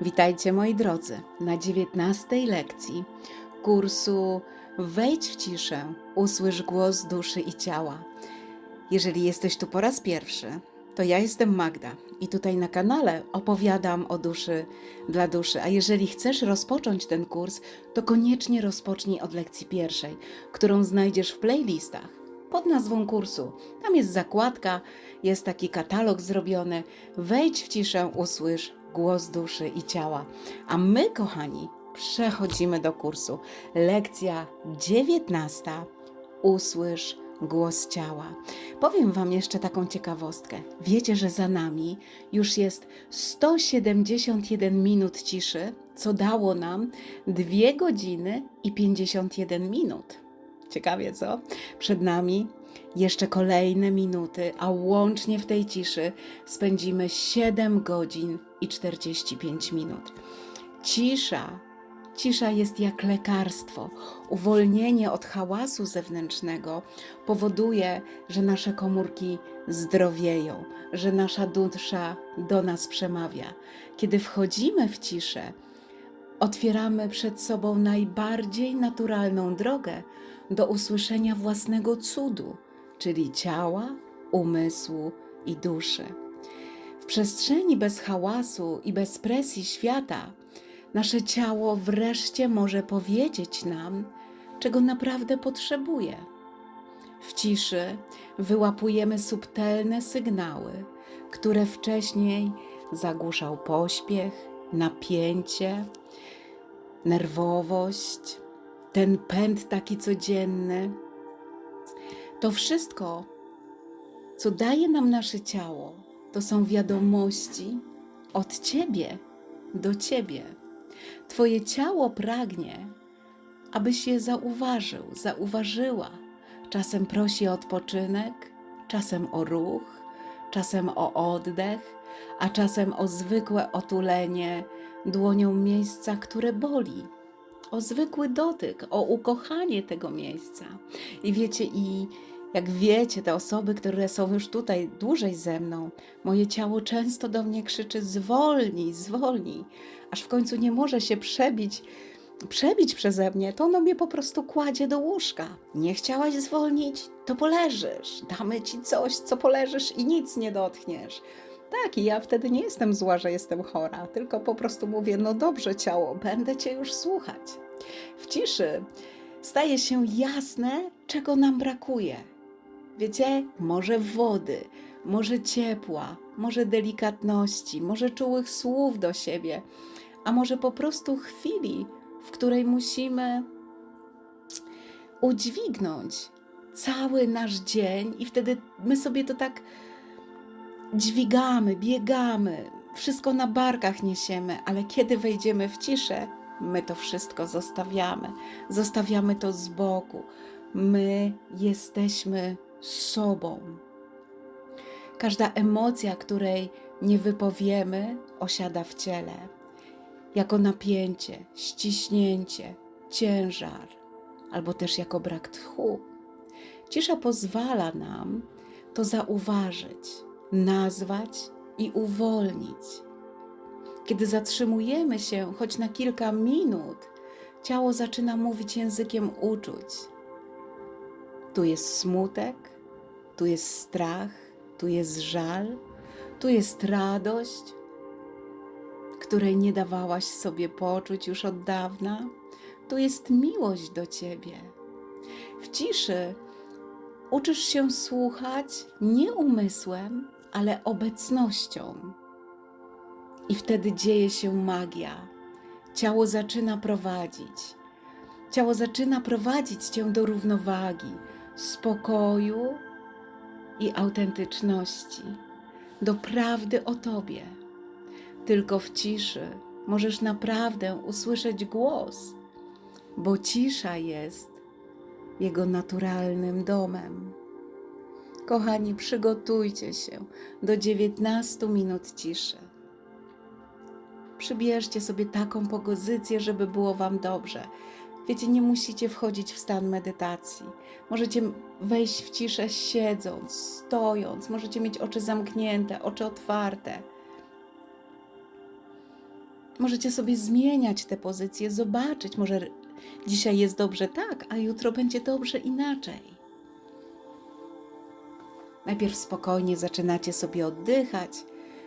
Witajcie moi drodzy na 19 lekcji kursu Wejdź w ciszę, usłysz głos duszy i ciała. Jeżeli jesteś tu po raz pierwszy, to ja jestem Magda i tutaj na kanale opowiadam o duszy dla duszy. A jeżeli chcesz rozpocząć ten kurs, to koniecznie rozpocznij od lekcji pierwszej, którą znajdziesz w playlistach pod nazwą kursu. Tam jest zakładka, jest taki katalog zrobiony. Wejdź w ciszę, usłysz głos duszy i ciała. A my, kochani, przechodzimy do kursu. Lekcja 19. Usłysz głos ciała. Powiem Wam jeszcze taką ciekawostkę. Wiecie, że za nami już jest 171 minut ciszy, co dało nam 2 godziny i 51 minut. Ciekawie, co? Przed nami jeszcze kolejne minuty, a łącznie w tej ciszy spędzimy 7 godzin i 45 minut. Cisza. Cisza jest jak lekarstwo. Uwolnienie od hałasu zewnętrznego powoduje, że nasze komórki zdrowieją, że nasza dusza do nas przemawia. Kiedy wchodzimy w ciszę, otwieramy przed sobą najbardziej naturalną drogę do usłyszenia własnego cudu, czyli ciała, umysłu i duszy. W przestrzeni bez hałasu i bez presji świata, nasze ciało wreszcie może powiedzieć nam, czego naprawdę potrzebuje. W ciszy wyłapujemy subtelne sygnały, które wcześniej zagłuszał pośpiech, napięcie, nerwowość, ten pęd taki codzienny. To wszystko, co daje nam nasze ciało, to są wiadomości od Ciebie do Ciebie. Twoje ciało pragnie, abyś je zauważył, zauważyła. Czasem prosi o odpoczynek, czasem o ruch, czasem o oddech, a czasem o zwykłe otulenie dłonią miejsca, które boli, o zwykły dotyk, o ukochanie tego miejsca. I wiecie, i jak wiecie, te osoby, które są już tutaj dłużej ze mną, moje ciało często do mnie krzyczy: zwolnij, zwolnij, aż w końcu nie może się przebić. Przebić przeze mnie, to ono mnie po prostu kładzie do łóżka. Nie chciałaś zwolnić, to poleżysz. Damy ci coś, co poleżysz i nic nie dotkniesz. Tak, i ja wtedy nie jestem zła, że jestem chora, tylko po prostu mówię: No dobrze, ciało, będę cię już słuchać. W ciszy staje się jasne, czego nam brakuje. Wiecie, może wody, może ciepła, może delikatności, może czułych słów do siebie, a może po prostu chwili, w której musimy udźwignąć cały nasz dzień, i wtedy my sobie to tak dźwigamy, biegamy, wszystko na barkach niesiemy, ale kiedy wejdziemy w ciszę, my to wszystko zostawiamy. Zostawiamy to z boku. My jesteśmy sobą. Każda emocja, której nie wypowiemy, osiada w ciele. Jako napięcie, ściśnięcie, ciężar, albo też jako brak tchu. Cisza pozwala nam to zauważyć, nazwać i uwolnić. Kiedy zatrzymujemy się choć na kilka minut, ciało zaczyna mówić językiem uczuć. Tu jest smutek, tu jest strach, tu jest żal, tu jest radość, której nie dawałaś sobie poczuć już od dawna. Tu jest miłość do ciebie. W ciszy uczysz się słuchać nie umysłem, ale obecnością. I wtedy dzieje się magia. Ciało zaczyna prowadzić. Ciało zaczyna prowadzić cię do równowagi, spokoju i autentyczności, do prawdy o tobie. Tylko w ciszy możesz naprawdę usłyszeć głos, bo cisza jest jego naturalnym domem. Kochani, przygotujcie się do 19 minut ciszy. Przybierzcie sobie taką pozycję, żeby było Wam dobrze. Wiecie, nie musicie wchodzić w stan medytacji. Możecie wejść w ciszę siedząc, stojąc, możecie mieć oczy zamknięte, oczy otwarte. Możecie sobie zmieniać te pozycje, zobaczyć, może dzisiaj jest dobrze tak, a jutro będzie dobrze inaczej. Najpierw spokojnie zaczynacie sobie oddychać,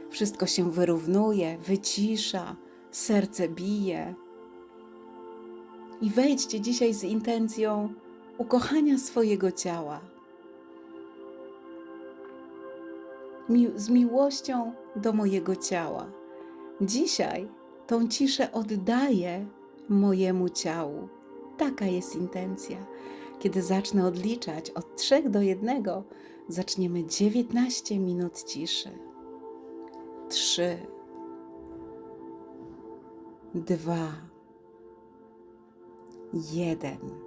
wszystko się wyrównuje, wycisza, serce bije. I wejdźcie dzisiaj z intencją ukochania swojego ciała. Mi- z miłością do mojego ciała. Dzisiaj tą ciszę oddaję mojemu ciału. Taka jest intencja. Kiedy zacznę odliczać od 3 do 1, zaczniemy 19 minut ciszy. 3, 2, 1.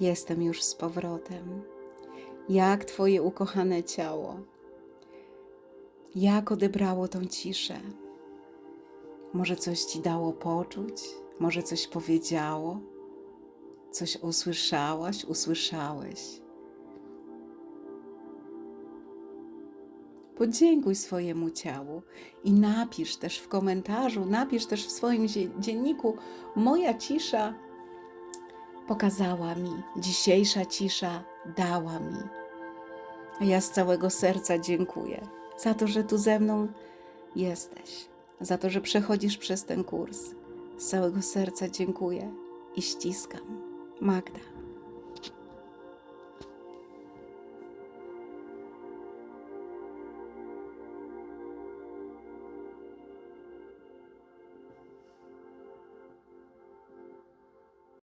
Jestem już z powrotem. Jak Twoje ukochane ciało? Jak odebrało tą ciszę? Może coś Ci dało poczuć? Może coś powiedziało? Coś usłyszałaś, usłyszałeś? Podziękuj swojemu ciału i napisz też w komentarzu, napisz też w swoim dzie- dzienniku: Moja cisza pokazała mi, dzisiejsza cisza dała mi. A ja z całego serca dziękuję za to, że tu ze mną jesteś, za to, że przechodzisz przez ten kurs. Z całego serca dziękuję i ściskam. Magda.